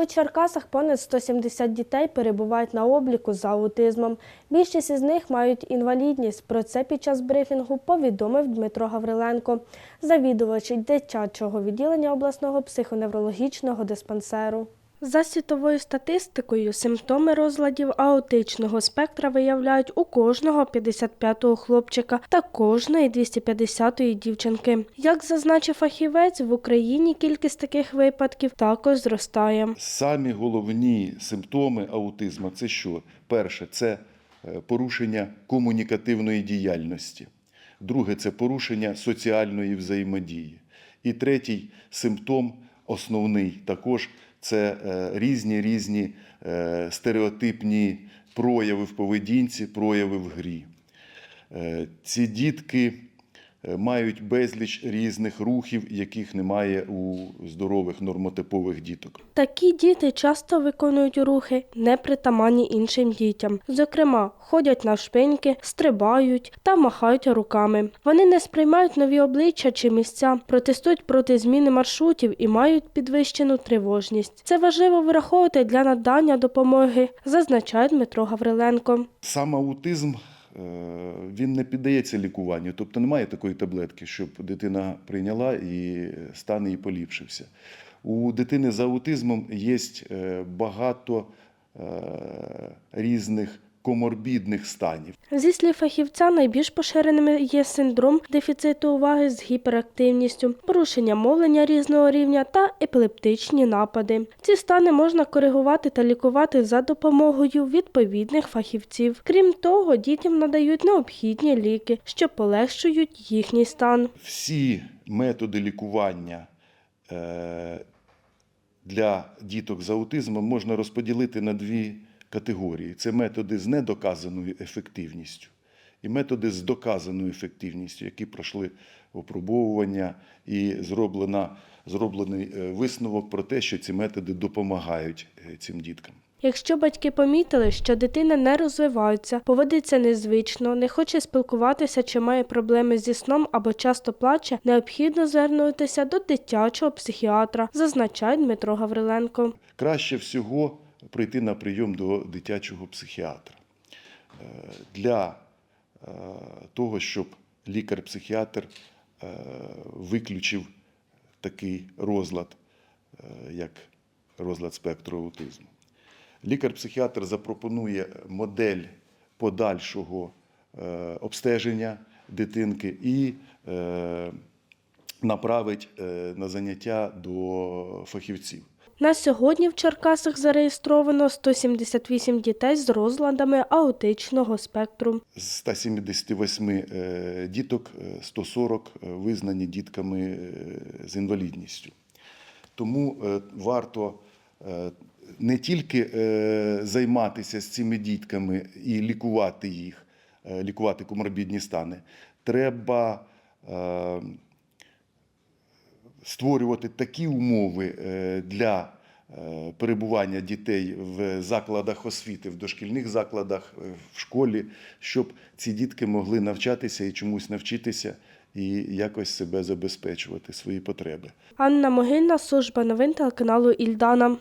У Черкасах понад 170 дітей перебувають на обліку за аутизмом. Більшість із них мають інвалідність. Про це під час брифінгу повідомив Дмитро Гавриленко, завідувач дитячого відділення обласного психоневрологічного диспансеру. За світовою статистикою, симптоми розладів аутичного спектра виявляють у кожного 55-го хлопчика та кожної 250-ї дівчинки. Як зазначив фахівець, в Україні кількість таких випадків також зростає. Самі головні симптоми аутизму це що? Перше, це е, порушення комунікативної діяльності. Друге це порушення соціальної взаємодії. І третій симптом, основний також, це е, різні різні е, стереотипні прояви в поведінці, прояви в грі. Е, Ці дітки мають безліч різних рухів, яких немає у здорових нормотипових діток. Такі діти часто виконують рухи, непритаманні іншим дітям. Зокрема, ходять навшпиньки, стрибають та махають руками. Вони не сприймають нові обличчя чи місця, протестують проти зміни маршрутів і мають підвищену тривожність. Це важливо враховувати для надання допомоги, зазначає Дмитро Гавриленко. Сам аутизм е, він не піддається лікуванню, тобто немає такої таблетки, щоб дитина прийняла і стан її поліпшився. У дитини з аутизмом є е, багато е, різних коморбідних станів. Зі слів фахівця, найбільш поширеними є синдром дефіциту уваги з гіперактивністю, порушення мовлення різного рівня та епілептичні напади. Ці стани можна коригувати та лікувати за допомогою відповідних фахівців. Крім того, дітям надають необхідні ліки, що полегшують їхній стан. Всі методи лікування е, для діток з аутизмом можна розподілити на дві категорії: це методи з недоказаною ефективністю і методи з доказаною ефективністю, які пройшли опробовування і зроблена, зроблений е, висновок про те, що ці методи допомагають е, цим діткам. Якщо батьки помітили, що дитина не розвивається, поводиться незвично, не хоче спілкуватися чи має проблеми зі сном або часто плаче, необхідно звернутися до дитячого психіатра, зазначає Дмитро Гавриленко. краще всього прийти на прийом до дитячого психіатра Е, для е, того, щоб лікар-психіатр е, виключив такий розлад, як розлад спектру аутизму. Лікар-психіатр запропонує модель подальшого обстеження дитинки і направить на заняття до фахівців. На сьогодні в Черкасах зареєстровано 178 дітей з розладами аутичного спектру. З 178 е, діток е, 140 визнані дітками е, з інвалідністю. Тому е, варто е, не тільки е, займатися з цими дітками і лікувати їх, е, лікувати коморбідні стани, треба е, створювати такі умови е, для е, перебування дітей в закладах освіти, в дошкільних закладах, е, в школі, щоб ці дітки могли навчатися і чомусь навчитися і якось себе забезпечувати, свої потреби. Анна Могильна, служба новин телеканалу Ільдана.